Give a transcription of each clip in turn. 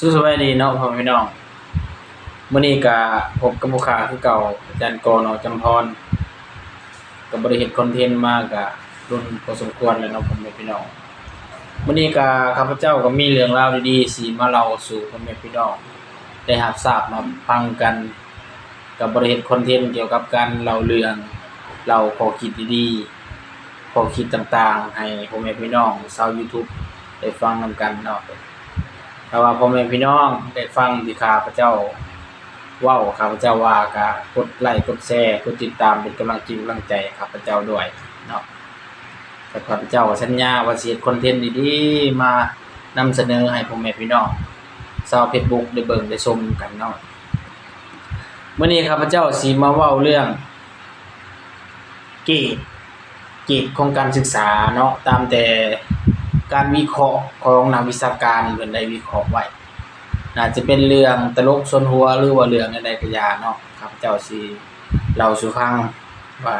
สู้สบายดีเนาะพ่อพี่น้องมื้อนี้ก็พบกับผู้ค้าคือเก่าอาจารย์กอนอจำพรก็บ่ได้เฮ็ดคอนเทนต์มาก็รุ่นพอสมควรแล้วเนาะพ่อแม่พี่น้องมื้อนี้ก็ข้าพเจ้าก็มีเรื่องราวดีๆสิมาเล่าสู่พ่อแม่พี่น้องได้รับทราบมาฟังกันก็บ่ได้เฮ็ดคอนเทนต์เกี่ยวกับการเล่าเรื่องเล่าข้อคิดดีๆข้อคิดต่างๆ ให้พ่อแม่พี่น้องชาว YouTube ได้ฟังนํกันเนาะ ถ้าว่าพ่อแม่พี่น้องได้ฟังที่ข้าพเจ้าเว้าข้าพเจ้าว่าก็กดไลค์กดแชร์กดติดตามเป็นกำลังจิตกำลังใจข้าพเจ้าด้วยเนาะแต่ข้าพเจ้าสัญญาว่าสิเฮ็ดคอนเทนต์ดีๆมานำเสนอให้พ่อแม่พี่น้องชาว Facebook ได้เบิ่งได้ชมกันเนาะเมื้อนี้ข้าพเจ้าสิมาเว้าเรื่องเกรดเกรดของการศึกษาเนาะตามแต่ การวิเคราะห์ของนักวิชาการเพิ่นได้วิเคราะห์ไว้น่าจะเป็นเรื่องตลกซนหัวหรือว่าเรื่องใดๆก็อยาเนาะครับเจ้าสิเล่าสู่ฟังว่า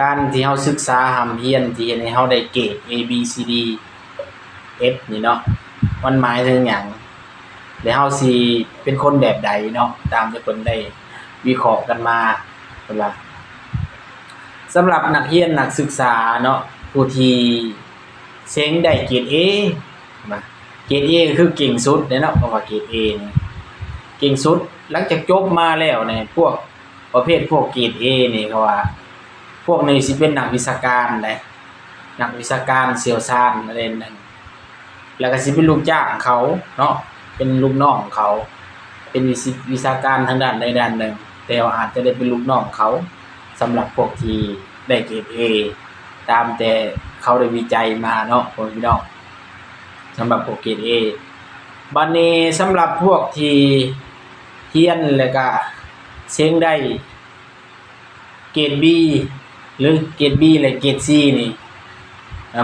การที่เฮาศึกษาหำเรียนที่เฮ็ดให้เฮาได้เกรด A B C D F นี่เนาะมันหมายถึงหยังแล้วเฮาสิเป็นคนแบบใดเนาะตามที่เพิ่นได้วิเคราะห์กันมาเพิ่นว่าสำหรับนักเรียนนักศึกษาเนาะผู้ที่ เซ็งได้เกรด A มาเกรด A ก็คือเก่งสุดเด้เนาะเพราะว่าเกรด A นี่เก่งสุดหลังจากจบมาแล้วเนี่ยพวกประเภทพวกเกรด A นี่เขาว่า พวกนี้สิเป็นนักวิชาการแหละนักวิชาการเชี่ยวชาญอะไรนั่นแล้วก็สิเป็นลูกจ้างเขาเนาะเป็นลูกน้องเขา เป็นวิสิวิชาการทางด้านใดด้านหนึ่งแต่ว่าอาจจะได้เป็นลูกน้องเขาสำหรับพวกที่ได้เกรด A ตามแต่ เขาได้วิจัยมาเนาะพ่อพี่น้องสำหรับพวกเกรด A บัดนี้สำหรับพวกที่เฮียนแล้วก็เซ็งได้เกรด B หรือเกรด B และเกรด C นี่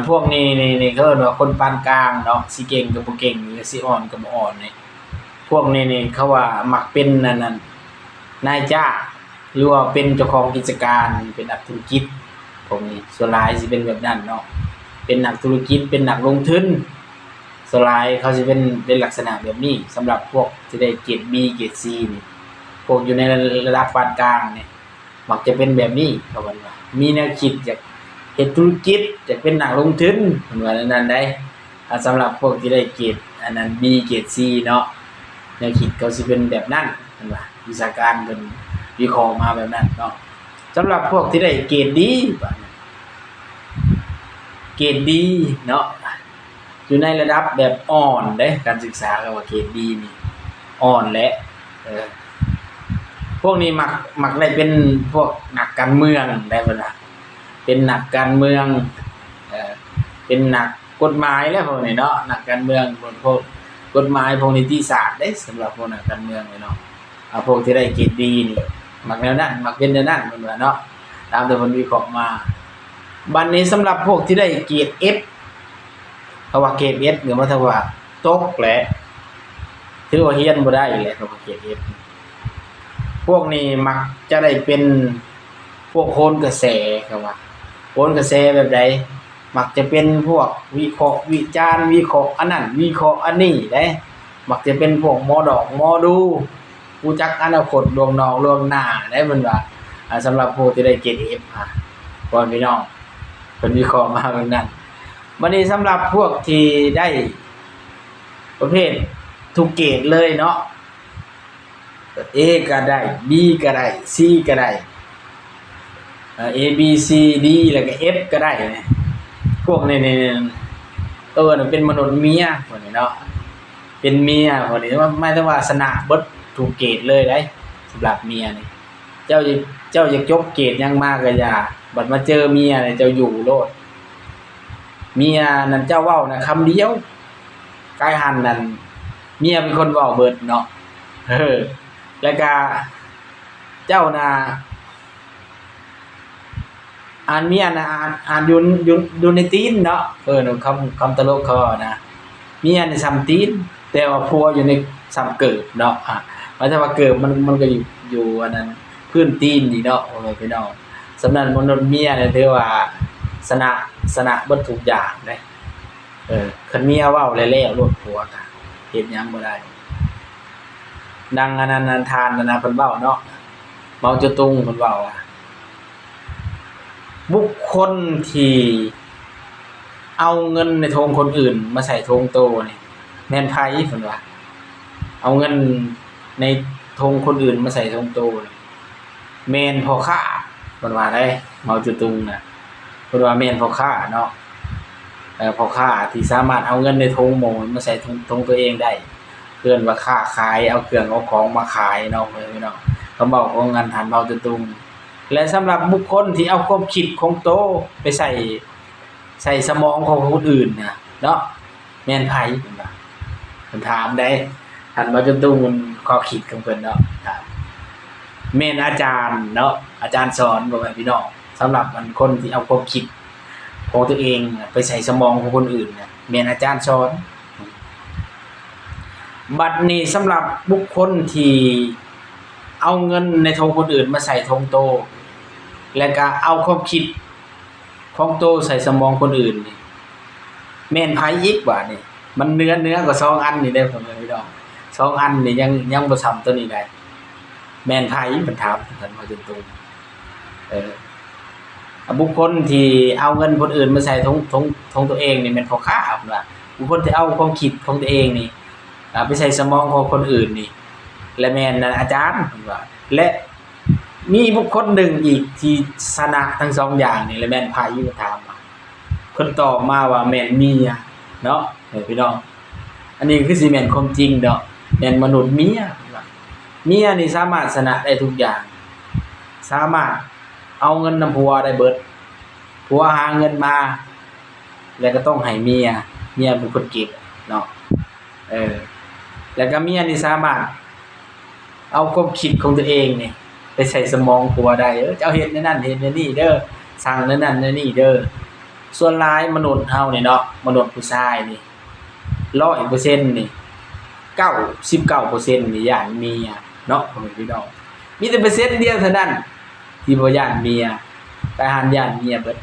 พวกนี้นี่นี่เขาเรียกว่าคนปานกลางเนาะสิเก่งกับบ่เก่งหรือสิอ่อนกับบ่อ่อนนี่พวกนี้นี่เขาว่ามักเป็นนั่นนั่นนายจ้าหรือว่าเป็นเจ้าของกิจการเป็นนักธุรกิจ พวกนี้ส่วนหลายสิเป็นแบบนั้นเนาะเป็นนักธุรกิจเป็นนักลงทุนส่วนหลายเขาสิเป็นเป็นลักษณะแบบนี้สำหรับพวกที่ได้เกรด B เกรด C นี่พวกอยู่ในระดับปานกลางเนี่ยมักจะเป็นแบบนี้เขาว่าว่ามีแนวคิดอยากเฮ็ดธุรกิจอยากเป็นนักลงทุนเพิ่นว่าแนนั้นได้สำหรับพวกที่ได้เกรดอันนั้น B เกรด C เนาะแนวคิดเขาสิเป็นแบบนั้นเห็นว่าวิชาการเพิ่นวิเคราะห์มาแบบนั้นเนาะ สำหรับพวกที่ได้เกรดดีบัดนี้เกรดดีเนาะอยู่ในระดับแบบอ่อนเด้การศึกษาก็ว่าเกรดดีนี่อ่อนและเออพวกนี้มักมักได้เป็นพวกหนักการเมืองได้เวลาเป็นหนักการเมืองเออเป็นหนักกฎหมายแล้วพวกนี้เนาะหนักการเมืองพวกพวกกฎหมายพวกนิติศาสตร์ได้สำหรับพวกหนักการเมืองเลยเนาะเอาพวกที่ได้เกรดดีนี่ มักแนวนั้นมักเป็นแนวนั้นเพิ่นว่าเนาะตามที่เพิ่นวิเคราะห์มา บัดนี้สำหรับพวกที่ได้เกียรด F เขาว่าเกรด F หรือว่าถ้าว่าตกแหละถือว่าเรียนบ่ได้แหละเขาว่าเกรด F พวกนี้มักจะได้เป็นพวกโหนกระแสเขาว่าโหนกระแสแบบใดมักจะเป็นพวกวิเคราะห์วิจารณ์วิเคราะห์อันนั้นวิเคราะห์อันนี้ได้มักจะเป็นพวกหมอดอกหมอดู ผู้จักอนาคตลวงนอกลวงหน้าได้เพิ่นว่าสำหรับผู้ที่ได้เกรด F อะพ่อพี่น้องเพิ่นวิเคราะห์มาแบบนั้นบัดนี้สำหรับพวกที่ได้ประเภททุกเกรดเลยเนาะ A ก็ได้ B ก็ได้ C ก็ได้เอ่อ A B C D แล้วก็ F ก็ได้เนี่ยพวกนี้นี่เออเป็นมนุษย์เมียพวกนี้เนาะเป็นเมียพอดีว่าไม่ต้องว่าสนะบด ถูกเกรดเลยได้สำหรับเมียนี่เจ้าจะเจ้าจะยกเกรดยังมากก็อย่าบัดมาเจอเมียเนี่ยเจ้าอยู่โลด เมียนั่นเจ้าเว้านะคำเดียวกายหันนั่นเมียเป็นคนว้าเบิดเนาะเออแล้วก็เจ้าน่ะอ่านเมียนะอ่านอ่านยู่อยู่อยู่ในตีนเนาะเออคำคำตลกเขาอนะเมียในซ้ำตีนแต่ว่าผัวอยู่ในซ้ำเกิดเนาะอะ หมายถึงว่าเกิดมันมันก็อยู่อยู่อันนั้นพื้นตีนนี่เนาะโอ้ยพี่น้องสำนั้นมนุษย์เมียเนี่ยถือว่าสนะสนะเบิดทุกอย่างเด้เออคันเมียว้าแล้วรวดผัวก็เฮ็ดหยังบ่ได้ดังอนันนันทานนะนะพิ่นเว้าเนาะเมาจุตุงพิ่นเว้าว่าบุคคลที่เอาเงินในธงคนอื่น มาใส่ธงโตนี่แมนไผเพิ่นว่าเอาเงิน ในธงคนอื่นมาใส่ธงโตนี่แม่นพอค้าเพิ่นว่าได้เมาจุตุงน่ะเพิ่นว่าแม่นพอค้าเนาะเอ่อพอค้าที่สามารถเอาเงินในธงหมู่มาใส่ธงธงตัวเองได้เพื่อนว่าค้าขายเอาเครื่องเอาของมาขายเนาะเพื่อนพี่น้องเขาบอกของงานฐานเบาจุตุงและสำหรับบุคคลที่เอาความคิดของโตไปใส่ใส่สมองของคนอื่นนะเนาะแมนไพ่เพิ่นถามได้ท่านเบาตุงมัน ข้อคิดของเพิ่นเนาะถามแม่นอาจารย์เนาะอาจารย์สอนบ่แม่นพี่น้องสำหรับมันคนที่เอาความคิดของตัวเองไปใส่สมองของคนอื่นเนี่ยแม่นอาจารย์สอน บัตรนี้สำหรับบุคคลที่เอาเงินในธงคนอื่นมาใส่ธงโต และก็เอาความคิดของโตใส่สมองคนอื่นนี่แม่นไผอีกว่านี่มันเนื้อเนื้อกว่าสองอันนี่ได้ผมเลยพี่น้อง สองอันนี่ยังยังบ่ซ้ำตัวนี้ได้แม่นไผมันถามท่านมาจนตรงเออบุคคลที่เอาเงินคนอื่นมาใส่ธงธงธงตัวเองนี่ม่นพอค้าครับว่าบุคคลที่เอาความคิดของตัวเองนี่ไปใส่สมองของคนอื่นนี่ และแมนนั่นอาจารย์เพิ่นว่าและมีบุคคลหนึ่งอีกที่ชนะทั้งสองอย่างนี่และแมนพายุถามมาเพิ่นตอบมาว่าแมนมีเนาะเฮ้ยพี่น้องอันนี้คือสิแมนความจริงเนาะ แม่นมนุษย์เมียเมียนี่สามารถชนะได้ทุกอย่าง สามารถเอาเงินนำผัวได้เบิดผัวหาเงินมา แล้วก็ต้องให้เมีย เมียเป็นคนเก็บเนาะเออ แล้วก็เมียนี่สามารถ เอาความคิดของตัวเองนี่ไปใส่สมองผัวได้เออจะเอาเฮ็ดในนั่นเฮ็ดในนี่เด้อสั่งในนั่นในนี่เด้อส่วนหลายมนุษย์เฮานี่เนาะมนุษย์ผู้ชายนี่100%นี่99%นี่ ย่านเมียเนาะพ่อแม่พี่น้องมีแต่เปอร์เซ็นต์เดียวเท่านั้นที่บ่ย่านเมียแต่หันย่านเมียเบิด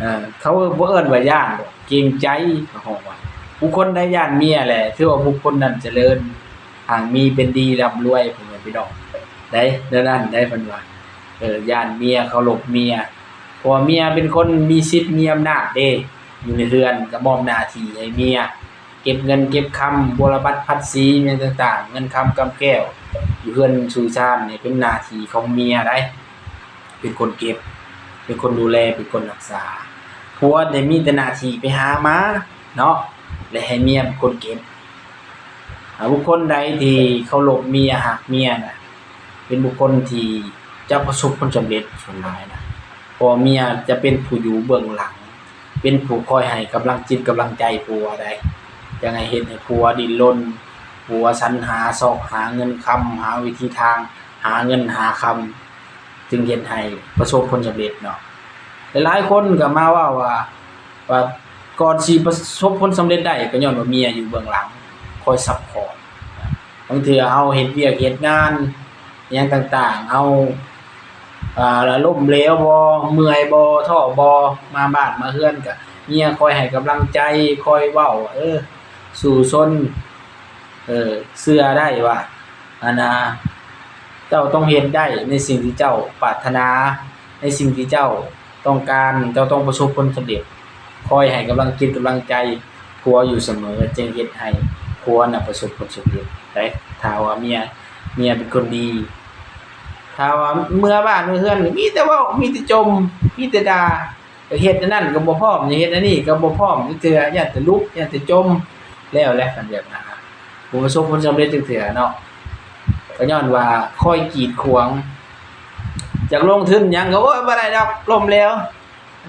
เออเขาบ่เอิ้นว่าย่านกเกรงใจเขาฮ้องว่าบุคคลได้ย่านเมียแหละถือว่าบุคคลนั้นเจริญหางมีเป็นดีร่ำรวยผมว่าพี่น้องได้เด้อนั้นได้เพิ่นว่าเออย่านเมียเคารพเมียเพราะเมียเป็นคนมีสิทธิ์มีอำนาจเด้อยู่ในเรือนก็มอบหน้าทีให้เมีย เก็บเงินเก็บคำบัวบัตรภาษีเงินต่าง ๆ เงินคำกำแก้ว อยู่เฮือนสู่ชานนี่ยเป็นนาทีของเมียได้เป็นคนเก็บ เป็นคนดูแลเป็นคนรักษาผัวได้มีแต่นาทีไปหามาเนาะและให้เมียเป็นคนเก็บบุคคลใดที่เคารพเมียหักเมียน่ะเป็นบุคคลที่จะประสบผลสำเร็จส่วนหลายนะพอเมียจะเป็นผู้อยู่เบื้องหลัง เป็นผู้คอยให้กำลังจิตกำลังใจผัวใด ยังไงเฮ็ดให้ผัวดิ้นรนผัวสรรหาซอกหาเงินคำหาวิธีทาง หาเงินหาคำจึงเฮ็ดให้ประสบผลสำเร็จเนาะหลายคนก็มาว่าว่าว่าก่อนสิประสบผลสำเร็จได้ก็ย้อนว่าเมียอยู่เบื้องหลังคอยซัพพอร์ตบางเทื่อเฮาเฮ็ดเวียกเฮ็ดงานอหยังต่างๆเฮาอ่าแล้วล้มเหลวบ่เมื่อยบ่ท้อบ่มาบ้านมาเฮือนก็เมียคอยให้กำลังใจคอยเว้า เออ สู่ซนเออเชื่อได้ว่าอันน่ะเจ้าต้องเฮ็ดได้ในสิ่งที่เจ้าปรารถนา ในสิ่งที่เจ้าต้องการเจ้าต้องประสบผลสำเร็จคอยให้กำลังจิตกำลังใจผัวอยู่เสมอจึงเฮ็ดให้ผัวน่ะประสบผลสำเร็จได้ถ้าว่าเมียเมียเป็นคนดีถ้าว่าเมื่อบ้านเมื่อเฮือนมีแต่ว้ามีแต่จมมีแต่ดาเฮ็ดอันนั้นก็บ่พร้อมเฮ็ดอันนี้ก็บ่พร้อมจักเทื่ออย่าแต่ลุกอย่าแต่จม แล้วแหละกันแบบนั้นนะบ่ประสบผลสำเร็จเทื่อเนาะก็ย้อนว่าค่อยกีดขวางจากลงทุนยังก็โอ้ยบ่ได้ดอกล้มแล้ว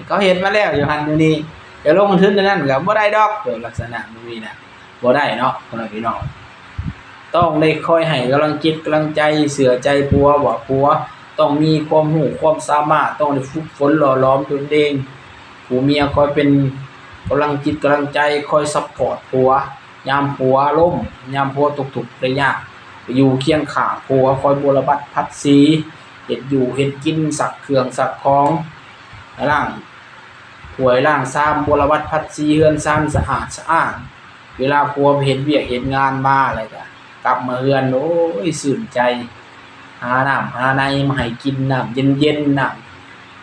เขาเห็นมาแล้วอยู่หันอยู่นี่จะลงทุนนั้นก็บ่ได้ดอกเดี๋ยวลักษณะมันมีนะบ่ได้เนาะพ่อแม่พี่น้องต้องได้คอยให้กำลังจิตกำลังใจเสือใจผัวบ่ผัว ต้องมีความรู้ความสามารถต้องได้ฝึกฝนหล่อหลอมตนเองผู้เมียคอยเป็น กำลังจิตกำลังใจคอยซัพพอร์ตผัวยามผัวล้มยามผัวตกทุกข์ได้ยากอยู่เคียงข้างผัวคอยบรบัดพัดสีเฮ็ดอยู่เฮ็ดกินสักเครื่องสักของล่างหวยล่างซ้ำบรวัตพัดซีเฮือนซ้ำสะอาดสะอ้านเวลาครัวเห็นเวียกเห็นงานมาอะไรก็กกลับมาเฮือนโอ้ยสื่นใจ หาน้ำหาในมาให้กินน้ำเย็นๆน้ำ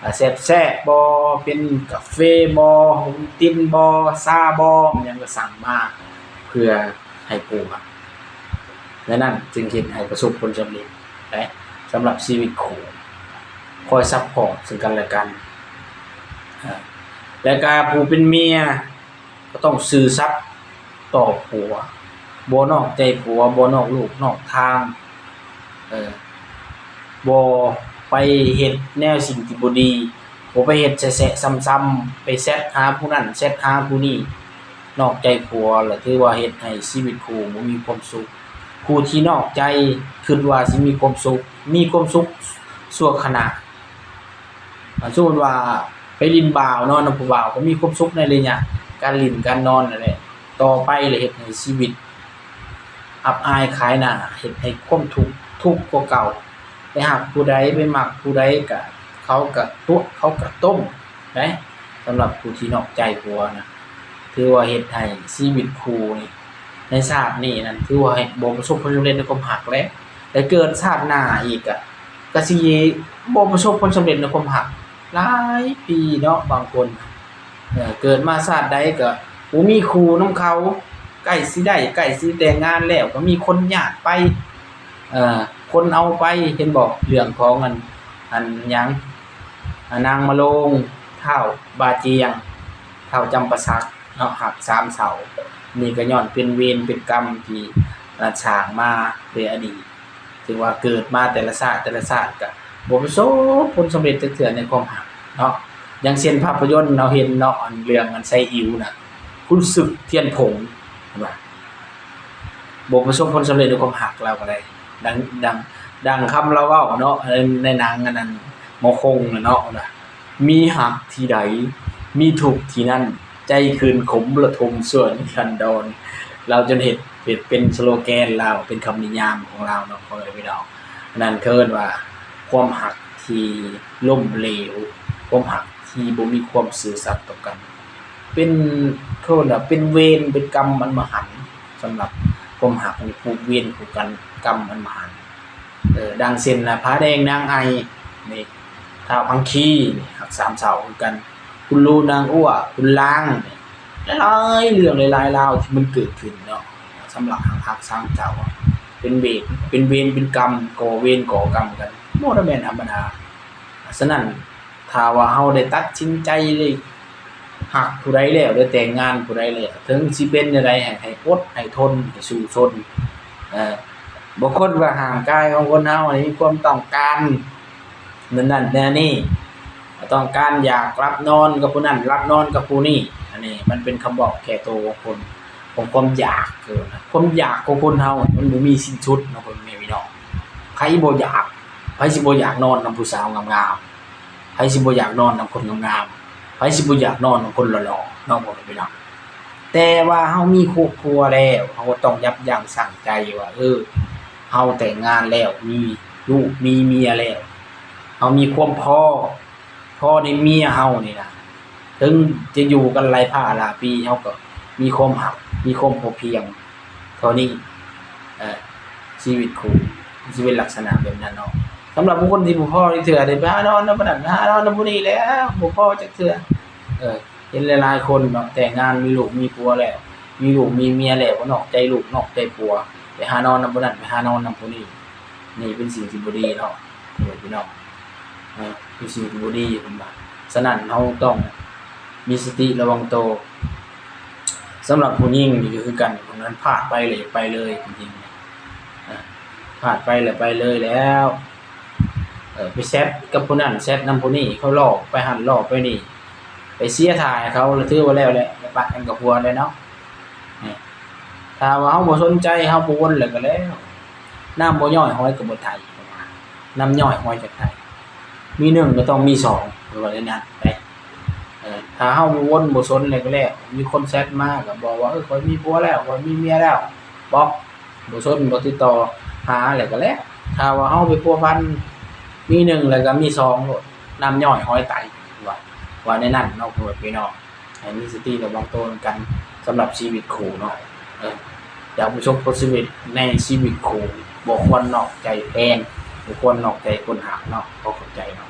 อ่าแซ่บๆบ่เป็นกาแฟบ่หุงตินบ่ซาบ่อิหยังก็สั่งมาเพื่อให้ปู่อะและนั่นจึงเฮ็ดให้ประสบผลสำเร็จและสำหรับชีวิตคู่คอยซัพพอร์ตซึ่งกันและกัน และก็ผู้เป็นเมีย ก็ต้องซื่อสัตย์ต่อผัวบ่นอกใจผัวบ่นอกลูกนอกทาง เออบ่ ไปเฮ็ดแนวสิ่งที่บ่ดีบ่ไปเฮ็ดแซะๆซ้ำๆไปแซดหาผู้นั้นแซดหาผู้นี้นอกใจผัวแล้วถือว่าเฮ็ดให้ชีวิตคู่บ่มีความสุขผู้ที่นอกใจคิดว่าสิมีความสุข มีความสุขชั่วขณะสมมุติว่าไปลินบ่าวนอนนำผู้บ่าวก็มีความสุขในระยะการลินการนอนนั่นแหละต่อไปเลยเฮ็ดให้ชีวิต อับอายขายหน้าเฮ็ดให้ความทุกข์ทุกข์กว่าเก่า ไปหักผู้ใดไปหมักผู้ใดก็เขาก็ตัวเขาก็ต้มนะสำหรับผู้ที่นอกใจผัวนะถือว่าเฮ็ดให้ชีวิตครูนี่ในชาตินี้นั่นถือว่าบ่ประสบผลสำเร็จในความหักแล้วแต่เกิดชาติหน้าอีกอะก็สิบ่ประสบผลสำเร็จในความหักหลายปีเนาะบางคนเกิดมาชาติใดก็บ่มีคู่นํเขาใกล้สิได้ใกล้สิแต่งงานแล้วก็มีคนญาติไปเอ่อ คนเอาไปเห็นบอกเรื่องของอันอันยังอันนางมะโลงเท่าบาเจียงเท่าจำปาสักเนาะหักสามเสานี่ก็ย้อนเป็นเวรเป็นกรรมที่ราชางมาในอดีตถึงว่าเกิดมาแต่ละชาสติแต่ละชาสติก็บ่ประสบผลสำเร็จเทื่อในความหักเนาะอย่างเช่นภาพยนตร์เราเห็นเนาะเรื่องอันไซอิวน่ะคุณศึกเทียนผงเห็นบ่ประสบผลสำเร็จในความหักแล้วก็ได้ ดังดังดังคำเราเว้าเนาะในในหนังอันนั้นมคงเนาะนะมีหักที่ใดมีถูกที่นั่น ใจคืนขมระทมส่วนกันดอน เราจนเห็ดเห็ดเป็นสโลแกนเราเป็นคำนิยามของเราเนาะพ่อแม่พี่น้องนั่นเคินว่า ความหักที่ล่มเหลว ความหักที่บ่มีความซื่อสัตย์ต่อกัน เป็นเคินว่าเป็นเวรเป็นกรรมมันมหันสำหรับ มหักนี่ผูกเวียนผูกกันกรรมมันมาเออดังเส้นนะพระแดงนางไอนี่ท้าพังคีหักสามเสาคือกัน คุณลูนางอ้วคุณล้างนี่หลายเรื่องหลายๆราวที่มันเกิดขึ้นเนาะสำหรับหักหักสร้างเจ้าเป็นเวรเป็นเวรเป็นกรรมก่อเวรก่อกรรมกันบ่ได้แมนธรรมดาฉะนั้นถ้าว่าเฮาได้ตัดสินใจเลย หักผู้ใดแล้วได้แต่งงานผู้ใดแล้วถึงสิเป็นจังไดให้ให้อดให้ทนให้สู้ชนอ่อบางคนว่าห่างกายของคนเฮานี่มีความต้องการนั่นนั่นแน่นี่ต้องการอยากรับนอนกับผู้นั้นรับนอนกับผู้นี้อันนี้มันเป็นคำบอกแก่ตัวของคนของความอยากเกินะความอยากของคนเฮามันบ่มีสิ้นสุดนะพ่อแม่พี่น้องใครบ่อยากใครสิบ่อยากนอนนำผู้สาวงามๆใครสิบ่อยากนอนนำคนงามๆ สิบ่อยากนอนคนหล่อๆน้องบ่ได้แต่ว่าเฮามีครอบครัวแล้วเฮาต้องยับยั้งชั่งใจว่าเออเฮาแต่งงานแล้วมีลูกมีเมียแล้วเฮามีความพ่อพ่อในเมียเฮานี่นะถึงจะอยู่กันหลายผ้าหลายปีเฮาก็มีความหัก มีความพอเพียงเท่านี้เออชีวิตคู่ชีวิตลักษณะแบบนั้นเนาะสำหรับบุคคลที่บ่พอที่เถื่อได้ไปหานอนนำบ่นั้นหานอนนำบ่นี้แล้วบ่พอจักเถื่อ เออเห็นหลายๆคนเนาะแต่งงานมีลูกมีผัวแล้ว มีลูกมีเมียแล้วก็นอกใจลูกนอกใจผัว ไปหานอนนำบนั้นไปหานอนนำผู้นี้นี่เป็นสิ่งที่บ่ดีเนาะเออพี่น้องเออเป็นสิ่งที่บ่ดีผมว่าฉะนั้นเฮาต้องมีสติระวังตัวสำหรับผู้หญิงนี่ก็คือกันคนนั้นพลาดไปเลยไปเลยจริงๆอ่าพลาดไปแล้วไปเลยแล้วไปแซดกับผู้นั้นแซดนำผู้นี้เขาหลอกไปหันหลอกไปนี่ เสียถ่ายเขาแล้วถือว่าแล้วแหละไปปะกันกับพัวเลยเนาะถ้าว่าเฮาบ่สนใจเฮาบ่วนแล้วก็แล้วน้ำบ่ย่อยห้อยก็บ่ไทยน้ำย่อยห้อยจากไทยมีหนึ่งก็ต้องมีสองหรือว่าอย่างนั้นไปถ้าเฮาบ่วนบ่สนแล้วก็แล้วมีคนแซดมาก็บอกว่าเออข้อยมีผัวแล้วข้อยมีเมียแล้วบอกบ่สนบ่ติดต่อหาแล้วก็แล้วถ้าว่าเฮาไปพัวพันมีหนึ่งแล้วก็มีสองโลดน้ำย่อยห้อยไต ว่าว่าในนั้นเนาะพ่อแม่พี่น้องให้มีสติระวังตัวกันสำหรับชีวิตคู่เนาะเอยากประสบผลสำเร็จในชีวิตคู่บ่ควรนอกใจแฟนบ่ควรนอกใจคนหักเนาะบ่เข้าใจเนาะ